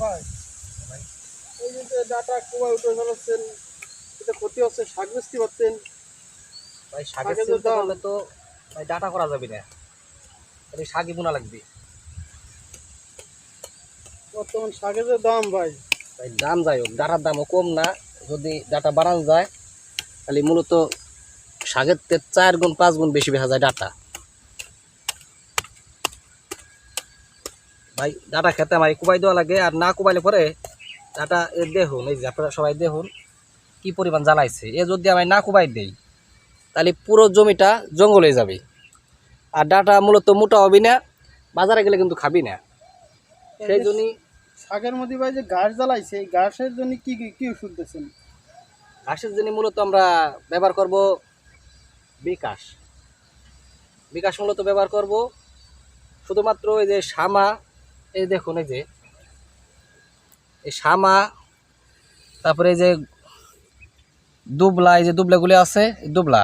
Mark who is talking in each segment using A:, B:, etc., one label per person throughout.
A: ভাই এই যে ডাটা কুমায় উঠে ফেলাচ্ছেন এটা ক্ষতি হচ্ছে শাক
B: ভাই শাকের
A: শাকের
B: চিন্তা
A: দাম।
B: করলে তো ভাই ডাটা করা যাবে না। এই শাকই বোনা লাগবে।
A: বর্তমান শাকের যে দাম ভাই।
B: ভাই দাম যাই হোক ডাটার দামও কম না। যদি ডাটা বাড়ানো যায় তাহলে মূলত শাকের তে চার গুণ পাঁচ গুণ বেশি বেচা যায় ডাটা। ভাই ডাটা খেতে আমার কুবাই দেওয়া লাগে আর না কুবাইলে পরে ডাটা এ দেখুন এই যে আপনারা সবাই দেখুন কি পরিমাণ জ্বালাইছে। এ যদি আমি না কুবাই দেই তাহলে পুরো জমিটা জঙ্গল হয়ে যাবে। আর ডাটা মূলত মোটা হবি না বাজারে গেলে কিন্তু খাবি না। সেই জন্যই
A: শাকের মধ্যে ভাই যে ঘাস জ্বালাইছে এই ঘাসের জন্য কি কি কি ওষুধ দিচ্ছেন?
B: ঘাসের জন্য মূলত আমরা ব্যবহার করব বিকাশ। বিকাশ মূলত ব্যবহার করব শুধুমাত্র এই যে শামা এই দেখুন, এই যে, এই শামা, তারপরে এই যে দুবলা, এই যে দুবলাগুলি আছে দুবলা।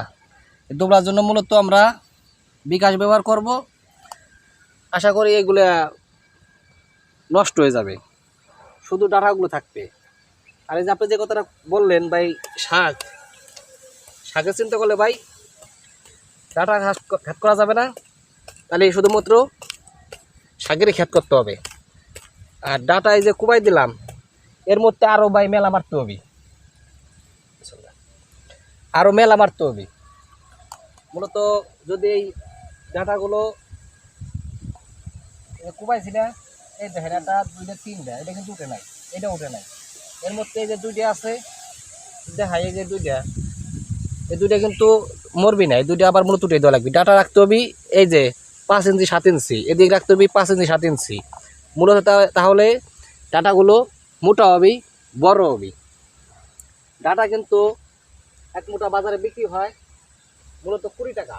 B: দুবলার জন্য মূলত আমরা বিকাশ ব্যবহার করব। আশা করি এগুলা নষ্ট হয়ে যাবে। শুধু ডাঁটাগুলো থাকবে। আর এই যে আপনি যে কথাটা বললেন, ভাই, শাক। শাকের চিন্তা করলে ভাই, ডাটা খেত করা যাবে না। তাহলে শুধুমাত্র শাকেরই খেত করতে হবে। আর ডাটা এই যে কুবাই দিলাম, এর মধ্যে আরও ভাই মেলা মারতে হবে। আরও মেলা মারতে হবে। মূলত যদি এই ডাটাগুলো কুবাইছি না এই দেখেন একটা দুইটা তিনটা, এটা কিন্তু উঠে নাই, এটা উঠে নাই। এর মধ্যে এই যে দুইটা আছে, দেখাই এই যে দুইটা, এই দুইটা কিন্তু মরবি না এই দুইটা আবার মূলত উঠে দেওয়া লাগবে। ডাটা রাখতে হবে, এই যে পাঁচ ইঞ্চি, সাত ইঞ্চি। এদিকে রাখতে হবে পাঁচ ইঞ্চি, সাত ইঞ্চি। মূলত তাহলে ডাটাগুলো মোটা হবে, বড় হবে। ডাটা কিন্তু এক মোটা বাজারে বিক্রি হয় মূলত কুড়ি টাকা।